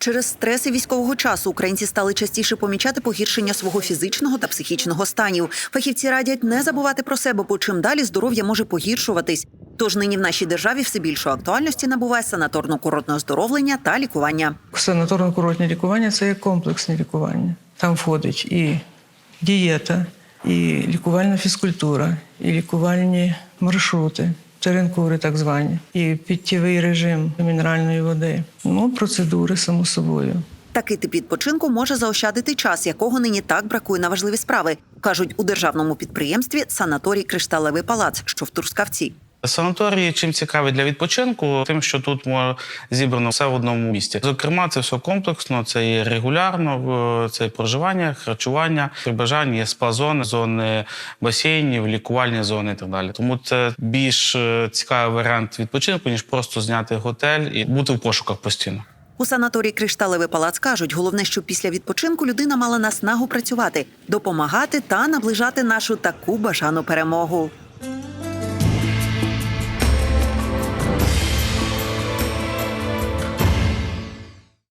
Через стреси військового часу українці стали частіше помічати погіршення свого фізичного та психічного станів. Фахівці радять не забувати про себе, бо чим далі здоров'я може погіршуватись. Тож нині в нашій державі все більшої актуальності набуває санаторно-курортне оздоровлення та лікування. Санаторно-курортне лікування це є комплексне лікування. Там входить і дієта, і лікувальна фізкультура, і лікувальні маршрути, теренкури так звані, і підтєвий режим мінеральної води. Ну, процедури, само собою. Такий тип відпочинку може заощадити час, якого нині так бракує на важливі справи, кажуть у державному підприємстві санаторій Кришталевий палац, що в Турскавці. Санаторії чим цікаві для відпочинку, тим, що тут зібрано все в одному місці. Зокрема, це все комплексно, це і регулярно, це і проживання, харчування, при бажанні є спа-зони, зони басейнів, лікувальні зони і так далі. Тому це більш е, цікавий варіант відпочинку, ніж просто зняти готель і бути в пошуках постійно. У санаторії Кришталевий палац кажуть, головне, щоб після відпочинку людина мала наснагу працювати, допомагати та наближати нашу таку бажану перемогу.